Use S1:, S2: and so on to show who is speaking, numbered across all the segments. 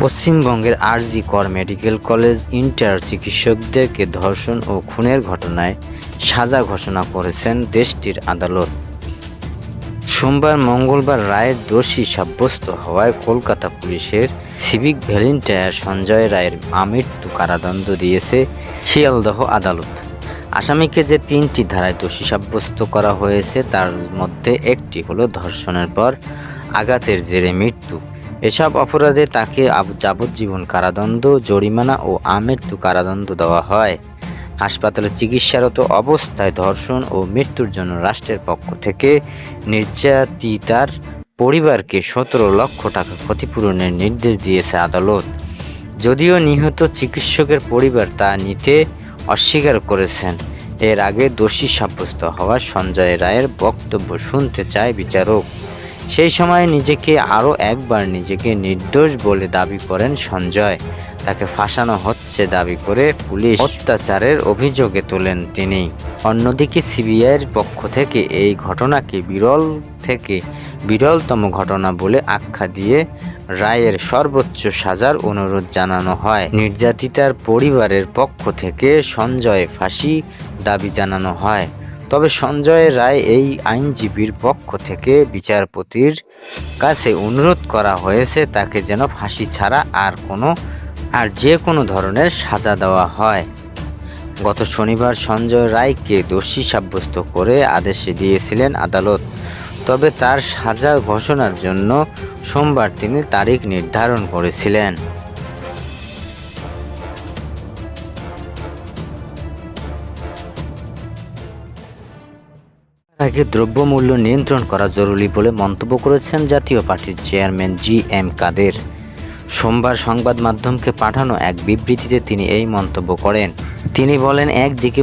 S1: পশ্চিমবঙ্গের আর জি কর medical college inter চিকিৎসকদেরকে ধর্ষণ ও খুনের ঘটনায় সাজা ঘোষণা করেছেন দেশটির আদালত সোমবার মঙ্গলবার রায়ের দোষী সাব্যস্ত হওয়ায় কলকাতা পুলিশের সিভিক ভ্যালেন্টায়ার সঞ্জয় রায়ের আমৃত্যু কারাদণ্ড দিয়েছে শিয়ালদহ আদালত আসামিকে যে তিনটি ধারায় দোষী সাব্যস্ত করা হয়েছে তার মধ্যে একটি হলো ধর্ষণের পর আঘাতের জেরে মৃত্যু এসব অপরাধে তাকে যাবজ্জীবন কারাদণ্ড জরিমানা ও আমৃত্যু কারাদণ্ড দেওয়া হয় হাসপাতালে চিকিৎসারত অবস্থায় ধর্ষণ ও মৃত্যুর জন্য রাষ্ট্রের পক্ষ থেকে নির্যাতিতার পরিবারকে সতেরো লক্ষ টাকা ক্ষতিপূরণের নির্দেশ দিয়েছে আদালত যদিও নিহত চিকিৎসকের পরিবার তা নিতে অস্বীকার করেছেন এর আগে দোষী সাব্যস্ত হওয়া সঞ্জয় রায়ের বক্তব্য শুনতে চায় বিচারক সেই সময় নিজেকে আরও একবার নিজেকে নির্দোষ বলে দাবি করেন সঞ্জয় তাকে ফাঁসানো হচ্ছে দাবি করে পুলিশ অত্যাচারের অভিযোগে তোলেন তিনি অন্যদিকে সিবিআইয়ের পক্ষ থেকে এই ঘটনাকে বিরল থেকে বিরলতম ঘটনা বলে আখ্যা দিয়ে রায়ের সর্বোচ্চ সাজার অনুরোধ জানানো হয় নির্যাতিতার পরিবারের পক্ষ থেকে সঞ্জয় ফাঁসি দাবি জানানো হয় তবে সঞ্জয় রায় এই আইনজীবীর পক্ষ থেকে বিচারপতির কাছে অনুরোধ করা হয়েছে তাকে যেন ফাঁসি ছাড়া আর কোনো আর যে কোনো ধরনের সাজা দেওয়া হয় গত শনিবার সঞ্জয় রায়কে দোষী সাব্যস্ত করে আদেশে দিয়েছিলেন আদালত তবে তার সাজা ঘোষণার জন্য সোমবার তিনি তারিখ নির্ধারণ করেছিলেন আগে দ্রব্যমূল্য নিয়ন্ত্রণ করা জরুরি বলে মন্তব্য করেছেন জাতীয় পার্টির চেয়ারম্যান জি এম কাদের সোমবার সংবাদ মাধ্যমকে পাঠানো এক বিবৃতিতে তিনি এই মন্তব্য করেন তিনি বলেন একদিকে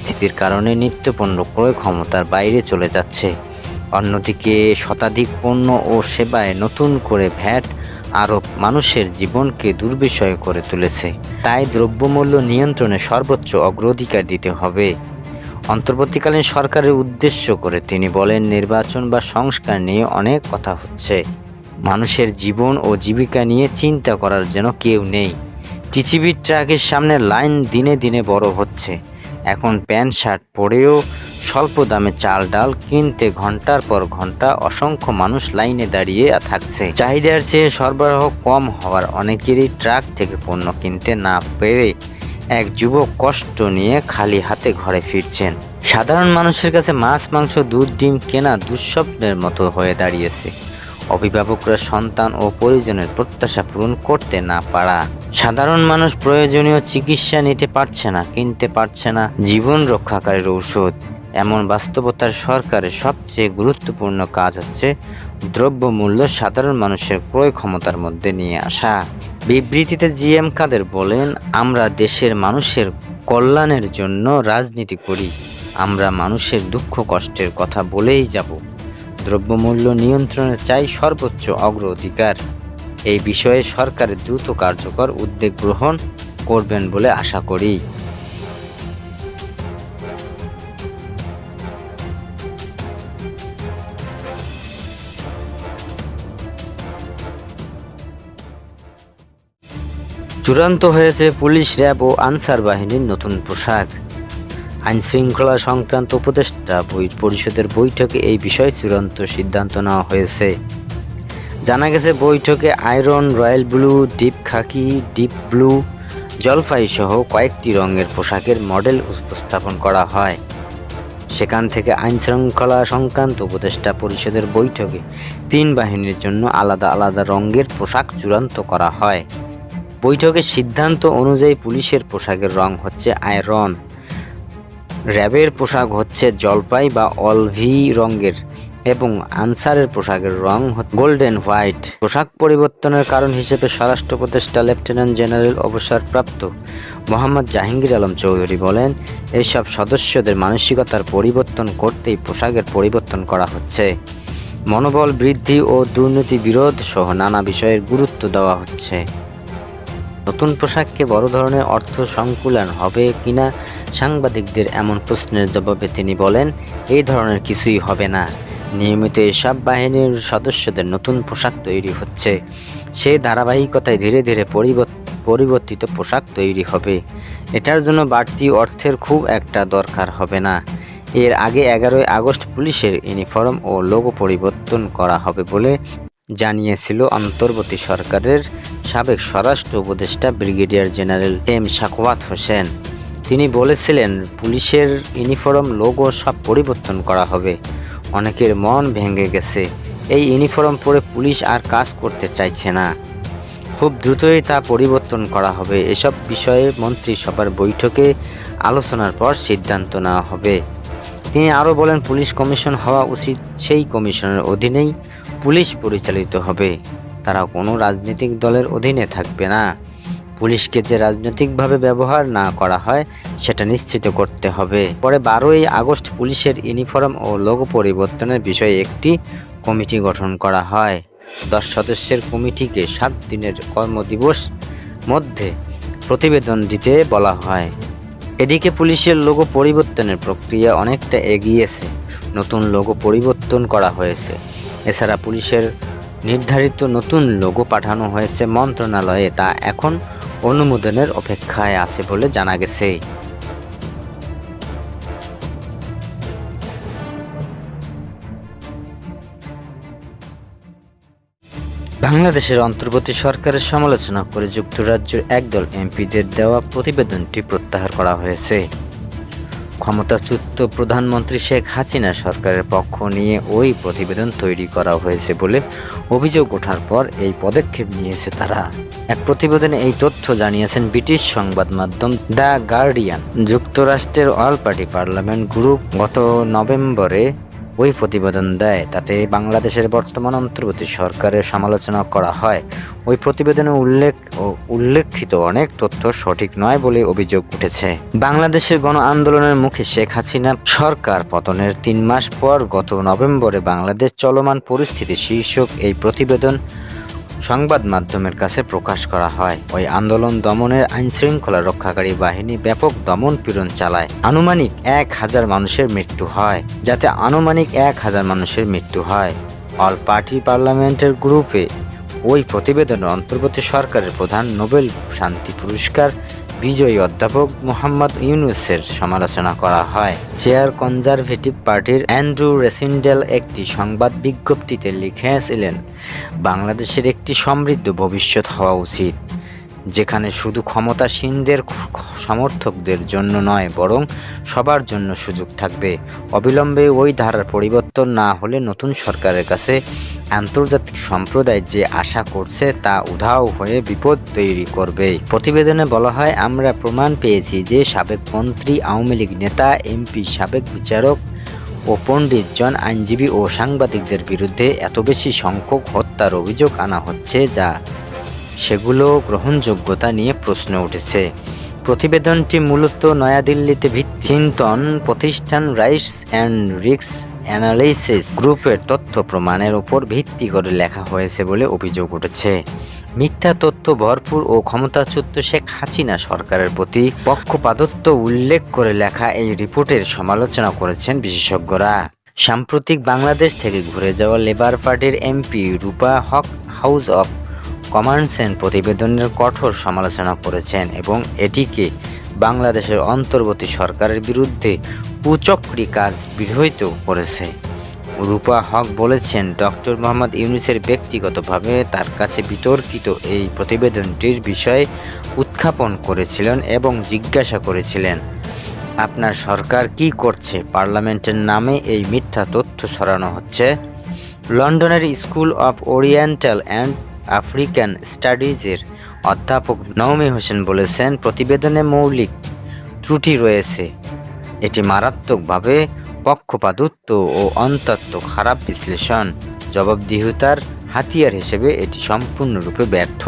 S1: স্থিতির কারণে নিত্যপণ্য ক্রয় ক্ষমতার বাইরে চলে যাচ্ছে অন্যদিকে শতাধিক পণ্য ও সেবায় নতুন করে ভ্যাট আরোপ মানুষের জীবনকে দুর্বিষয় করে তুলেছে তাই দ্রব্যমূল্য নিয়ন্ত্রণে সর্বোচ্চ অগ্রাধিকার দিতে হবে অন্তর্বর্তীকালীন সরকারের উদ্দেশ্য করে তিনি বলেন নির্বাচন বা সংস্কার নিয়ে অনেক কথা হচ্ছে মানুষের জীবন ও জীবিকা নিয়ে চিন্তা করার যেন কেউ নেই টিসিবির ট্রাকের সামনে লাইন দিনে দিনে বড় হচ্ছে এখন প্যান্ট শার্ট পরেও স্বল্প দামে চাল ডাল কিনতে ঘন্টার পর ঘন্টা অসংখ্য মানুষ লাইনে দাঁড়িয়ে থাকছে চাহিদার চেয়ে সরবরাহ কম হওয়ার অনেকেরই ট্রাক থেকে পণ্য কিনতে না পেরে এক যুবক কষ্ট নিয়ে খালি হাতে ঘরে ফিরছেন সাধারণ মানুষের কাছে মাছ মাংস দুধ ডিম কেনা দুঃস্বপ্নের মতো হয়ে দাঁড়িয়েছে অভিভাবকরা সন্তান ও পরিজনের প্রত্যাশা পূরণ করতে না পারা সাধারণ মানুষ প্রয়োজনীয় চিকিৎসা নিতে পারছে না কিনতে পারছে না জীবন রক্ষাকারীর ঔষধ এমন বাস্তবতার সরকারের সবচেয়ে গুরুত্বপূর্ণ কাজ হচ্ছে দ্রব্যমূল্য সাধারণ মানুষের ক্রয় ক্ষমতার মধ্যে নিয়ে আসা বিবৃতিতে জি এম কাদের বলেন আমরা দেশের মানুষের কল্যাণের জন্য রাজনীতি করি আমরা মানুষের দুঃখ কষ্টের কথা বলেই যাব দ্রব্যমূল্য নিয়ন্ত্রণে চাই সর্বোচ্চ অগ্রাধিকার এই বিষয়ে সরকারের দ্রুত কার্যকর উদ্যোগ গ্রহণ করবেন বলে আশা করি চূড়ান্ত হয়েছে পুলিশ র্যাব ও আনসার বাহিনীর নতুন পোশাক আইন শৃঙ্খলা সংক্রান্ত উপদেষ্টা পরিষদের বৈঠকে এই বিষয়ে চূড়ান্ত সিদ্ধান্ত নেওয়া হয়েছে জানা গেছে বৈঠকে iron royal blue deep khaki deep blue জলপাই সহ কয়েকটি রঙের পোশাকের মডেল উপস্থাপন করা হয় সেখান থেকে আইন শৃঙ্খলা সংক্রান্ত উপদেষ্টা পরিষদের বৈঠকে তিন বাহিনীর জন্য আলাদা আলাদা রঙের পোশাক চূড়ান্ত করা হয় বৈঠকে সিদ্ধান্ত অনুযায়ী পুলিশের পোশাকের রং হচ্ছে আয়রন র্যাবের পোশাক হচ্ছে জলপাই বা অলভি রঙের এবং আনসারের পোশাকের রং গোল্ডেন হোয়াইট পোশাক পরিবর্তনের কারণ হিসেবে স্বরাষ্ট্র উপদেষ্টা লেফটেন্যান্ট জেনারেল অবসরপ্রাপ্ত মোহাম্মদ জাহাঙ্গীর আলম চৌধুরী বলেন এইসব সদস্যদের মানসিকতার পরিবর্তন করতেই পোশাকের পরিবর্তন করা হচ্ছে মনোবল বৃদ্ধি ও দুর্নীতি বিরোধ সহ নানা বিষয়ের গুরুত্ব দেওয়া হচ্ছে নতুন পোশাককে বড় ধরনের অর্থ সংকুলন হবে কিনা সাংবাদিকদের এমন প্রশ্নের জবাবে তিনি বলেন এই ধরনের কিছুই হবে না নিয়মিত এসব বাহিনীর সদস্যদের নতুন পোশাক তৈরি হচ্ছে সেই ধারাবাহিকতায় ধীরে ধীরে পরিবর্তিত পোশাক তৈরি হবে এটার জন্য বাড়তি অর্থের খুব একটা দরকার হবে না এর আগে এগারোই আগস্ট পুলিশের ইউনিফর্ম ও লোগো পরিবর্তন করা হবে বলে জানিয়েছিল অন্তর্বর্তী সরকারের সাবেক স্বরাষ্ট্র উপদেষ্টা brigadier general M Sakhawat Hossain তিনি বলেছিলেন পুলিশের ইউনিফর্ম লোগো সব পরিবর্তন করা হবে অনেকের মন ভেঙে গেছে এই ইউনিফর্ম পরে পুলিশ আর কাজ করতে চাইছে না খুব দ্রুতই তা পরিবর্তন করা হবে এসব বিষয়ে মন্ত্রিসভার বৈঠকে আলোচনার পর সিদ্ধান্ত নেওয়া হবে তিনি আরও বলেন পুলিশ কমিশন হওয়া উচিত সেই কমিশনের অধীনেই পুলিশ পরিচালিত হবে তারা কোনো রাজনৈতিক দলের অধীনে থাকবে না পুলিশকে যে রাজনৈতিকভাবে ব্যবহার না করা হয় সেটা নিশ্চিত করতে হবে পরে বারোই আগস্ট পুলিশের ইউনিফর্ম ও লোগো পরিবর্তনের বিষয়ে একটি কমিটি গঠন করা হয় দশ সদস্যের কমিটিকে সাত দিনের কর্মদিবস মধ্যে প্রতিবেদন দিতে বলা হয় এদিকে পুলিশের লোগো পরিবর্তনের প্রক্রিয়া অনেকটা এগিয়েছে নতুন লোগো পরিবর্তন করা হয়েছে এছাড়া পুলিশের নির্ধারিত নতুন লোগো পাঠানো হয়েছে মন্ত্রণালয়ে তা এখন অনুমোদনের অপেক্ষায় আছে বলে জানা গেছে বাংলাদেশের অন্তর্বর্তী সরকারের সমালোচনা করে যুক্তরাজ্যের একদল এমপিদের দেওয়া প্রতিবেদনটি প্রত্যাহার করা হয়েছে ক্ষমতাচ্যুত প্রধানমন্ত্রী শেখ হাসিনা সরকারের পক্ষ নিয়ে ওই প্রতিবেদন তৈরি করা হয়েছে বলে অভিযোগ ওঠার পর এই পদক্ষেপ নিয়েছে তারা এক প্রতিবেদনে এই তথ্য জানিয়েছেন ব্রিটিশ সংবাদ মাধ্যম দ্য গার্ডিয়ান যুক্তরাষ্ট্রের অল পার্টি পার্লামেন্ট গ্রুপ গত নভেম্বরে ওই প্রতিবেদন দেয় তাতে বাংলাদেশের বর্তমান অন্তর্বর্তী সরকারের সমালোচনা করা হয় ওই প্রতিবেদনে উল্লেখ ও উল্লেখিত অনেক তথ্য সঠিক নয় বলে অভিযোগ উঠেছে বাংলাদেশের গণ আন্দোলনের মুখে শেখ হাসিনা সরকার পতনের তিন মাস পর গত নভেম্বরে বাংলাদেশ চলমান পরিস্থিতি শীর্ষক এই প্রতিবেদন সংবাদ মাধ্যমের কাছে প্রকাশ করা হয় ওই আন্দোলন দমনের আইনশৃঙ্খলা রক্ষাকারী বাহিনী ব্যাপক দমন পীড়ন চালায় আনুমানিক এক হাজার মানুষের মৃত্যু হয় যাতে আনুমানিক এক হাজার মানুষের মৃত্যু হয় অল পার্টি পার্লামেন্টের গ্রুপে ওই প্রতিবেদনের অন্তর্গত সরকারের প্রধান নোবেল শান্তি পুরস্কার বিজয়ী অধ্যাপক মোহাম্মদ ইউনুসের সমালোচনা করা হয় চেয়ার কনজারভেটিভ পার্টির অ্যান্ড্রু রেসিন্ডেল একটি সংবাদ বিজ্ঞপ্তিতে লিখেছিলেন বাংলাদেশের একটি সমৃদ্ধ ভবিষ্যৎ হওয়া উচিত যেখানে শুধু ক্ষমতাসীনদের সমর্থকদের জন্য নয় বরং সবার জন্য সুযোগ থাকবে অবিলম্বে ওই ধারার পরিবর্তন না হলে নতুন সরকারের কাছে আন্তর্জাতিক সম্প্রদায় যে আশা করছে তা উধাও হয়ে বিপদ তৈরি করবে প্রতিবেদনে বলা হয় আমরা প্রমাণ পেয়েছি যে সাবেক মন্ত্রী আওয়ামী লীগ নেতা এমপি সাবেক বিচারক ও পণ্ডিতজন আইনজীবী ও সাংবাদিকদের বিরুদ্ধে এত বেশি সংখ্যক হত্যার অভিযোগ আনা হচ্ছে যা সেগুলো গ্রহণযোগ্যতা নিয়ে প্রশ্ন উঠেছে প্রতিবেদনটি মূলত নয়াদিল্লিতে ভিত্তিচিন্তন প্রতিষ্ঠান রাইটস অ্যান্ড রিক্স অ্যানালাইসিস গ্রুপের তথ্য প্রমাণের উপর ভিত্তি করে লেখা হয়েছে বলে অভিযোগ উঠেছে মিথ্যা তথ্য ভরপুর ও ক্ষমতাচ্যুত শেখ হাসিনা সরকারের প্রতি পক্ষপাতত্ব উল্লেখ করে লেখা এই রিপোর্টের সমালোচনা করেছেন বিশেষজ্ঞরা সাম্প্রতিক বাংলাদেশ থেকে ঘুরে যাওয়া লেবার পার্টির MP Rupa Huq house of কমান্ডসেন প্রতিবেদনের কঠোর সমালোচনা করেছেন এবং এটিকে বাংলাদেশের অন্তর্বর্তী সরকারের বিরুদ্ধে কুচক্রি কাজ বিরোহিত করেছে রূপা হক বলেছেন ডক্টর মোহাম্মদ ইউনুসের ব্যক্তিগতভাবে তার কাছে বিতর্কিত এই প্রতিবেদনটির বিষয়ে উত্থাপন করেছিলেন এবং জিজ্ঞাসা করেছিলেন আপনার সরকার কি করছে পার্লামেন্টের নামে এই মিথ্যা তথ্য সরানো হচ্ছে লন্ডনের school of oriental and African স্টাডিজের অধ্যাপক নওমি হোসেন বলেছেন প্রতিবেদনে মৌলিক ত্রুটি রয়েছে এটি মারাত্মকভাবে পক্ষপাতত্ব ও অন্তত্ব খারাপ বিশ্লেষণ জবাবদিহিতার হাতিয়ার হিসেবে এটি সম্পূর্ণরূপে ব্যর্থ